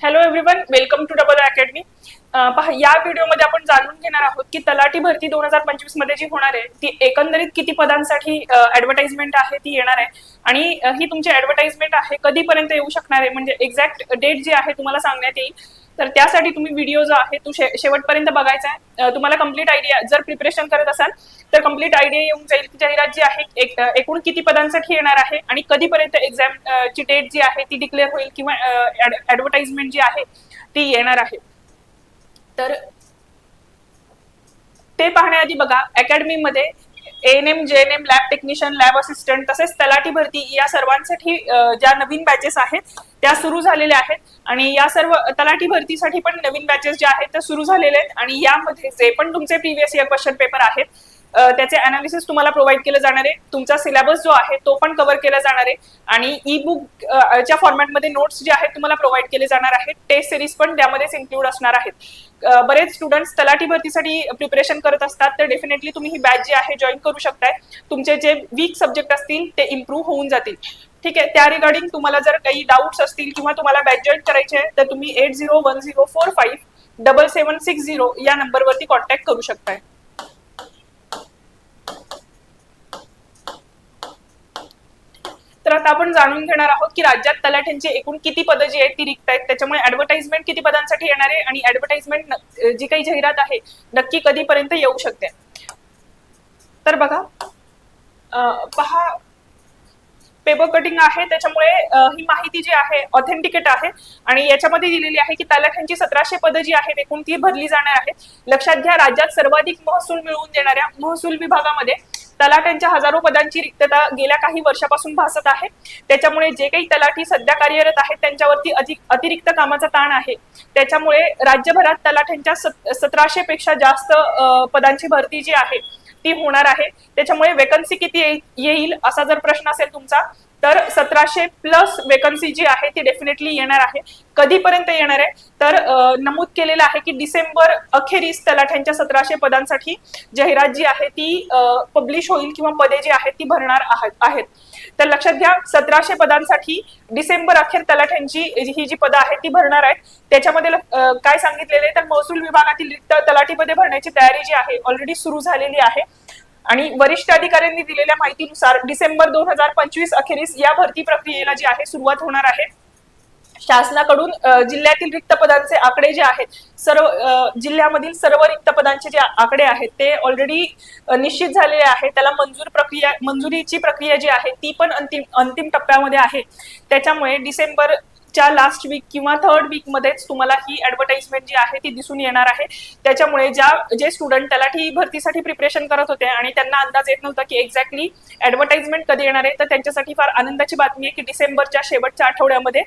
Hello everyone welcome to double academy पहा या व्हिडिओमध्ये आपण जाणून घेणार आहोत की तलाठी भरती दोन हजार पंचवीसमध्ये जी होणार आहे ती एकंदरीत किती पदांसाठी ऍडव्हर्टाइजमेंट आहे ती येणार आहे. आणि ही तुमची ऍडव्हर्टाइजमेंट आहे कधीपर्यंत येऊ शकणार आहे? म्हणजे एक्झॅक्ट डेट जी आहे तुम्हाला सांगण्यात येईल. तर त्यासाठी तुम्ही व्हिडिओ जो आहे तो शे- शेवटपर्यंत बघायचा आहे. तुम्हाला कंप्लीट आयडिया जर प्रिपरेशन करत असाल तर कंप्लीट आयडिया येऊन जाईल की जाहिरात जी आहे एक- एकूण किती पदांसाठी येणार आहे आणि कधीपर्यंत एक्झाम ची डेट जी आहे ती डिक्लेअर होईल किंवा ऍडव्हर्टाइजमेंट जी आहे ती येणार आहे. तर ते पाहण्याआधी बघा अकॅडमीमध्ये N M J N M lab technician lab assistant तसेच तलाठी भरती या सर्वांसाठी ज्या नवीन बॅचेस आहेत त्या सुरू झालेल्या आहेत. आणि या सर्व तलाठी भरतीसाठी पण नवीन बॅचेस ज्या आहेत त्या सुरू झालेल्या आहेत. आणि यामध्ये जे पण तुमचे प्रिव्हियस इयर क्वेश्चन पेपर आहेत त्याचे अनालिसिस तुम्हाला प्रोव्हाइड केलं जाणार आहे. तुमचा सिलेबस जो आहे तो पण कव्हर केला जाणार आहे. आणि ई बुक च्या फॉर्मॅटमध्ये नोट्स जे आहेत तुम्हाला प्रोव्हाइड केले जाणार आहेत. टेस्ट सिरीज पण त्यामध्येच इन्क्लूड असणार आहेत. बरेच स्टुडंट्स तलाठी भरतीसाठी प्रिपरेशन करत असतात. तर डेफिनेटली तुम्ही ही बॅच जी आहे जॉईन करू शकताय. तुमचे जे वीक सब्जेक्ट असतील ते इम्प्रूव्ह होऊन जातील. ठीक आहे? त्या रिगार्डिंग तुम्हाला जर काही डाऊट्स असतील किंवा तुम्हाला बॅच जॉईन करायचे आहे तर तुम्ही eight zero one zero four five double seven six zero या नंबरवरती कॉन्टॅक्ट करू शकताय. तर आता आपण जाणून घेणार आहोत की राज्यात तलाठ्यांची एकूण किती पदं जी आहेत ती रिक्त आहेत. त्याच्यामुळे ऍडव्हर्टाइजमेंट किती पदांसाठी येणार आहे आणि ऍडव्हर्टाइजमेंट जी काही जाहिरात आहे नक्की कधीपर्यंत येऊ शकते? तर बघा अं, पहा पेपर कटिंग आहे त्याच्यामुळे ही माहिती जी आहे ऑथेंटिकेट आहे. आणि याच्यामध्ये दिलेली आहे की तलाठ्यांची सतराशे पदं जी आहेत एकूण ती भरली जाणार आहेत. लक्षात घ्या राज्यात सर्वाधिक महसूल मिळवून देणाऱ्या महसूल विभागामध्ये तलाठ्यांच्या हजारो पदांची रिक्तता गेल्या काही वर्षापासून भासत आहे. त्याच्यामुळे जे काही तलाठी सध्या कार्यरत आहेत त्यांच्यावरती अधिक अतिरिक्त कामाचा ताण आहे. त्याच्यामुळे राज्यभरात तलाठ्यांच्या सतराशे पेक्षा जास्त पदांची भरती जी आहे ती होणार आहे. त्याच्यामुळे वेकन्सी किती येईल असा जर प्रश्न असेल तुमचा तर सतराशे प्लस वेकन्सी जी आहे ती डेफिनेटली येणार आहे. कधीपर्यंत येणार आहे? तर नमूद केलेलं आहे की डिसेंबर अखेरीस तलाठ्यांच्या सतराशे पदांसाठी जाहिरात जी आहे ती पब्लिश होईल किंवा पदे जी आहेत ती भरणार आहेत. तर लक्षात घ्या सतराशे पदांसाठी डिसेंबर अखेर तलाठ्यांची ही जी पदं आहेत ती भरणार आहेत. त्याच्यामध्ये काय सांगितलेलं आहे? तर महसूल विभागातील रिक्त तलाठी पदे भरण्याची तयारी जी आहे ऑलरेडी सुरू झालेली आहे. आणि वरिष्ठ अधिकाऱ्यांनी दिलेल्या माहितीनुसार डिसेंबर दोन हजार पंचवीस अखेरीस या भरती प्रक्रियेला जी आहे सुरुवात होणार आहे. शासनाकडून जिल्ह्यातील रिक्त पदांचे आकडे जे आहेत सर्व जिल्ह्यामधील सर्व रिक्त पदांचे जे आकडे आहेत ते ऑलरेडी निश्चित झालेले आहे त्याला मंजूर प्रक्रिया मंजुरीची प्रक्रिया जी आहे ती पण अंतिम अंतिम टप्प्यामध्ये आहे. त्याच्यामुळे डिसेंबर च्या लास्ट वीक किंवा थर्ड वीक मध्येच तुम्हाला ही ऍडव्हर्टाइजमेंट जी आहे ती दिसून येणार आहे. त्याच्यामुळे ज्या जे स्टुडंट तलाठी भरतीसाठी प्रिपरेशन करत होते आणि त्यांना अंदाज येत नव्हता की एक्झॅक्टली ऍडव्हर्टाइजमेंट कधी येणार आहे तर त्यांच्यासाठी फार आनंदाची बातमी आहे की डिसेंबरच्या शेवटच्या आठवड्यामध्ये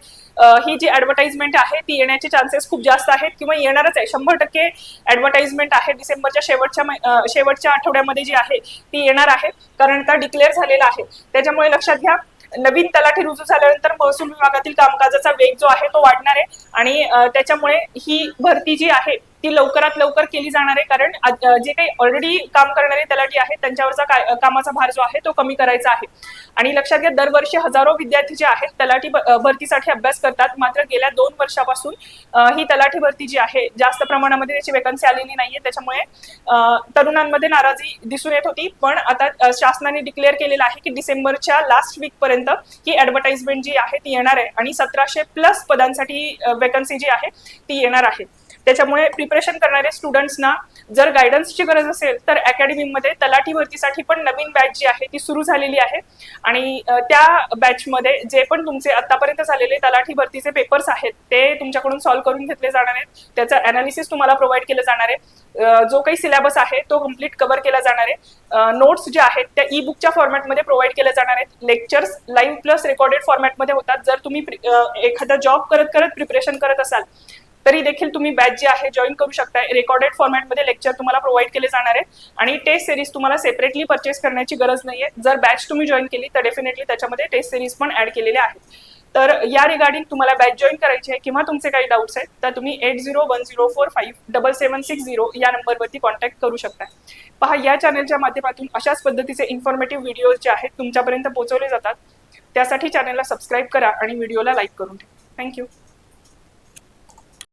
ही जी ऍडव्हर्टाइजमेंट आहे ती येण्याचे चान्सेस खूप जास्त आहेत किंवा येणारच आहे. शंभर टक्के ऍडव्हर्टाइजमेंट आहे डिसेंबरच्या शेवटच्या शेवटच्या आठवड्यामध्ये जी आहे ती येणार आहे. कारण आता डिक्लेअर झालेला आहे. त्याच्यामुळे लक्षात घ्या नवीन तलाठी रुजू झाल्यानंतर महसूल विभागातील कामकाजाचा वेग जो आहे तो वाढणार आहे. आणि त्याच्यामुळे ही भरती जी आहे ती लवकरात लवकर केली जाणार आहे. कारण जे काही ऑलरेडी काम करणारे तलाठी आहेत त्यांच्यावरचा काय कामाचा भार जो आहे तो कमी करायचा आहे. आणि लक्षात घ्या दरवर्षी हजारो विद्यार्थी जे आहेत तलाठी भरतीसाठी अभ्यास करतात. मात्र गेल्या दोन वर्षापासून ही तलाठी भरती जी आहे जास्त प्रमाणामध्ये त्याची वेकन्सी आलेली नाहीये. त्याच्यामुळे तरुणांमध्ये नाराजी दिसून येत होती. पण आता शासनाने डिक्लेअर केलेलं आहे की डिसेंबरच्या लास्ट वीक पर्यंत ही ऍडव्हर्टाइजमेंट जी आहे ती येणार आहे. आणि सतराशे प्लस पदांसाठी वेकन्सी जी आहे ती येणार आहे. त्याच्यामुळे प्रिपरेशन करणारे स्टुडंट्सना जर गायडन्सची गरज असेल तर अकॅडमीमध्ये तलाठी भरतीसाठी पण नवीन बॅच जी आहे ती सुरू झालेली आहे. आणि त्या बॅचमध्ये जे पण तुमचे आतापर्यंत झालेले तलाठी भरतीचे पेपर्स आहेत ते तुमच्याकडून सॉल्व्ह करून घेतले जाणार आहेत. त्याचं अनालिसिस तुम्हाला प्रोव्हाइड केलं जाणार आहे. जो काही सिलेबस आहे तो कंप्लीट कव्हर केला जाणार आहे. नोट्स जे आहेत त्या ई बुकच्या फॉर्मॅटमध्ये प्रोव्हाइड केल्या जाणार आहेत. लेक्चर्स लाईव्ह प्लस रेकॉर्डेड फॉर्मॅटमध्ये होतात. जर तुम्ही प्रि- एखादा जॉब करत करत प्रिपरेशन करत असाल तरी देखील तुम्ही बॅच जी आहे जॉईन करू शकता रेकॉर्डेड फॉर्मॅटमध्ये लेक्चर तुम्हाला प्रोव्हाइड केले जाणार आहे. आणि टेस्ट सिरीज तुम्हाला सेपरेटली परचेस करण्याची गरज नाहीये. जर बॅच तुम्ही जॉईन केली तर डेफिनेटली त्याच्यामध्ये टेस्ट सिरीज पण ऍड केलेल्या आहेत. तर या रिगार्डिंग तुम्हाला बॅच जॉईन करायची आहे किंवा तुमचे काही डाऊट्स आहेत तर तुम्ही eight zero one zero four five double seven six zero या नंबरवरती कॉन्टॅक्ट करू शकता पहा या चॅनलच्या माध्यमातून अशाच पद्धतीचे इन्फॉर्मेटिव्ह व्हिडिओज जे आहेत तुमच्यापर्यंत पोहोचवले जातात. त्यासाठी चॅनलला सबस्क्राईब करा आणि व्हिडिओला लाईक करून ठेवा. थँक्यू